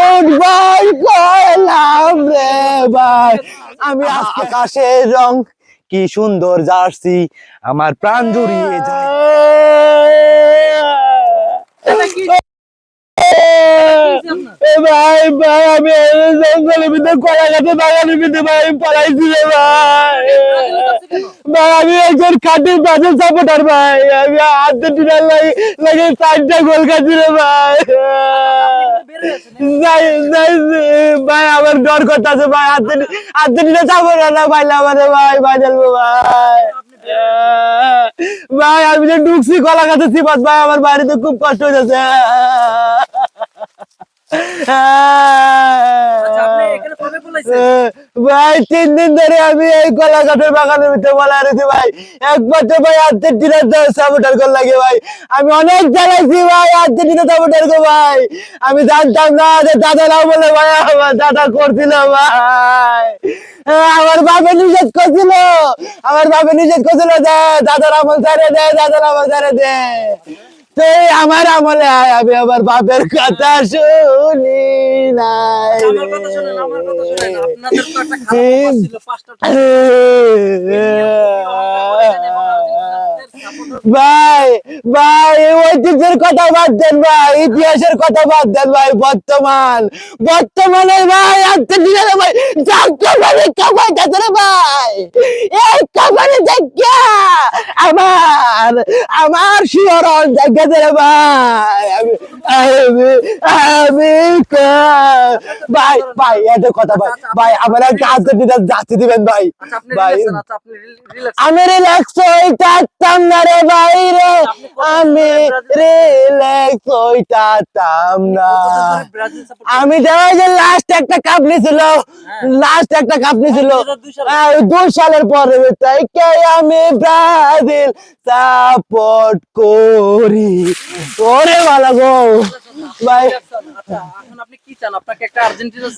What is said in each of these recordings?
উঠ ভাই কইলাম রে ভাই। আমি আকাশের রং, কি সুন্দর জার্সি। আমার প্রাণ জুড়িয়ে যায় ভাই ভাই আমি জঙ্গলের ভিতরে কলা গাছে বাগানের ভিতরে ভাই আমি পড়াইছি রে ভাই। ভাই আমি একজন খাটি বাজে সাপোর্টার ভাই। আমি আর্জেন্টিনার লাগে লাগে চারটা গোল খাচ্ছি রে ভাই। ভাই আমার ডর করতেছে ভাই। আর্জেন্টিনা সাপোর্টার না ভাই আমাদের ভাই ভাই চলবো ভাই। ভাই আমি যে ঢুকছি কলা গাছে সিপাত ভাই আমার বাড়িতে খুব কষ্ট হয়েছে ভাই তিন দিন ধরে আমি এই কলা গাছের বাগানের ভিতরে বলা ভাই। একবার তো ভাই আর্জেন্টিনার সাপোর্টার কর লাগে ভাই। আমি অনেক জ্বালাইছি ভাই আর্জেন্টিনা সাপোর্টার কো ভাই। আমি জানতাম না যে দাদা না বলে ভাই আমার দাদা করছিল ভাই। আমার বাপে নিষেধ করছিল। আমার বাপে নিষেধ করছিল যে দাদার আমল ছাড়ে দে দাদার আমল ছাড়ে দে। তো আমার আমলে আয় আমি আমার বাপের কথা শুনি নাই। ভাই ভাই ঐতিহ্যের কথা বাদ দেন ভাই ইতিহাসের কথা বাদ দেন ভাই বর্তমান। বর্তমানে ভাই আজকে দিনে ভাই ভাই কামাই যাচ্ছে রে ভাই। এই কামাই দেখা আমার আমার শিহরণ জায়গাতে রে ভাই। আমি আমি ভাই ভাই এত কথা ভাই। ভাই আমার যাচ্ছে দিবেন ভাই। আচ্ছা, ভাই আচ্ছা। আমি রিল্যাক্স হইতাম না রে ভাই রে। আমি রিল্যাক্স না। ব্রাজিল support করেন? আমি যে লাস্ট একটা কাপ নিয়েছিল লাস্ট একটা কাপ নিয়েছিল 2002 সালে। হ্যাঁ, দুই সালের পরে তাই কে আমি ব্রাজিল সাপোর্ট করি ওরে ভালো গো ভাই। আচ্ছা,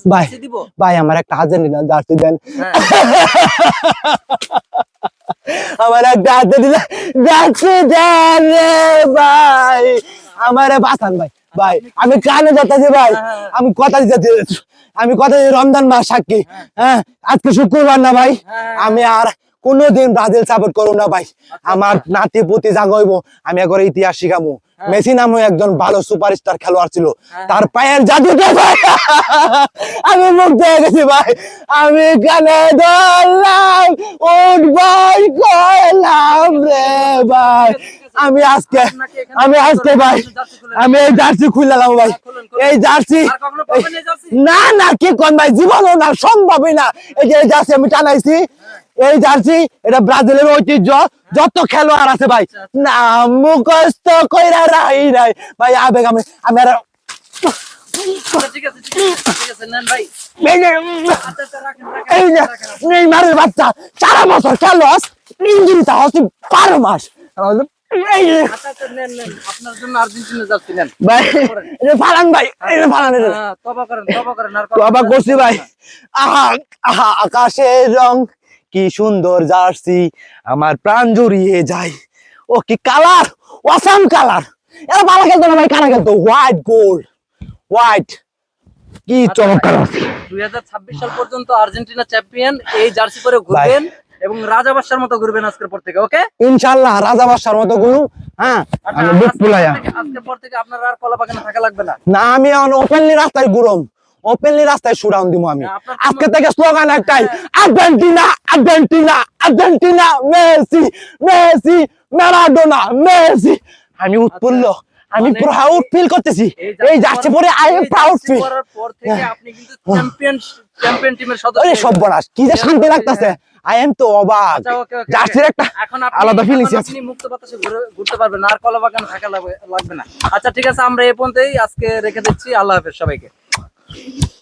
ভাই জার্সি দিব? ভাই আমার একটা আর্জেন্টিনা জার্সি দেন হ্যাঁ। আমার একটা আর্জেন্টিনা জার্সি দেন রে ভাই আমারে বাঁচান ভাই ভাই আমি কানে যাচ্ছি ভাই। হ্যাঁ, আমি কথা দিতে আমি কথা রমজান মাস সাক্ষী। হ্যাঁ। আজকে শুক্রবার না ভাই। হ্যাঁ। আমি আর কোনোদিন ব্রাজিল সাপোর্ট করব না ভাই। আমার নাতি পুতি জাগইব আমি একবার ইতিহাস শিখামু। মেসি নামও একজন ভালো সুপারস্টার খেলোয়াড় ছিল। তার পায়ের জাদুটা আমি মুগ্ধ হয়ে গেছি ভাই। আমি কানে ধরলাম উঠ ভাই কইলাম রে ভাই। আমি আজকে আমি আজকে ভাই আমি এই জার্সি খুলে খুললাম ভাই। এই জার্সি পাবেন এই জার্সি? না না কি কোন ভাই জীবনও না সম্ভবই না। এই যে জার্সি আমি টানাইছি এই জার্সি এটা ব্রাজিলের ঐতিহ্য। যত খেলোয়াড় আছে ভাই না মুখস্থ কইরা রাই নাই। ভাই আবেগ আমি আমি আর আচ্ছা, আচ্ছা, আচ্ছা। নেইমারের বাচ্চা চার বছর খেলোস ইঞ্জিনটা হচ্ছে বারো মাস। আচ্ছা, আচ্ছা, আকাশের রং কি সুন্দর জার্সি আমার প্রাণ জুড়িয়ে যায়। ও কি কালার? Awesome colour. এরা ভালো খেলতো না ভাই কারা খেলতো? হোয়াইট গোল্ড হোয়াইট কি চমৎকার। আছে 2026 সাল পর্যন্ত আর্জেন্টিনা চ্যাম্পিয়ন এই জার্সি পরে ঘুরবেন। এবং রাজা বাদশার মতো ঘুরবেন আজকের পর থেকে ওকে ইনশাল্লাহ রাজা বাদশার মতো গুলো হ্যাঁ? আমি বুক ফুলাইয়া। আজকের পর থেকে আপনার আর কলা বাগানে থাকা লাগবে না। না আমি ওপেনলি রাস্তায় ঘুরম। ওপেনলি রাস্তায় সুরাউন দিব আমি। আজকে থেকে স্লোগান একটাই Argentina Argentina Argentina Messi Messi Maradona Messi. আমি উৎফুল্ল। আমি মানে- প্রাউড ফিল করতেছি। এই যাচ্ছে পরে আই এম প্রাউড ফিল করার পর থেকে আপনি কিন্তু চ্যাম্পিয়ন চ্যাম্পিয়ন টিমের সদস্য সদস্য সর্বনাশ কি যে শান্তি লাগতেছে। আই এম তো অবাক। আচ্ছা, জার্সির একটা এখন আপনি- আলাদা ফিলিংস আছে আপনি মুক্ত বাতাসে ঘুরে- ঘুরতে পারবেন আর কলা বাগান থাকা লাগবে লাগবে না। আচ্ছা ঠিক আছে আমরা এই পর্যন্তই আজকে রেখে দিচ্ছি। আল্লাহ হাফেজ সবাইকে।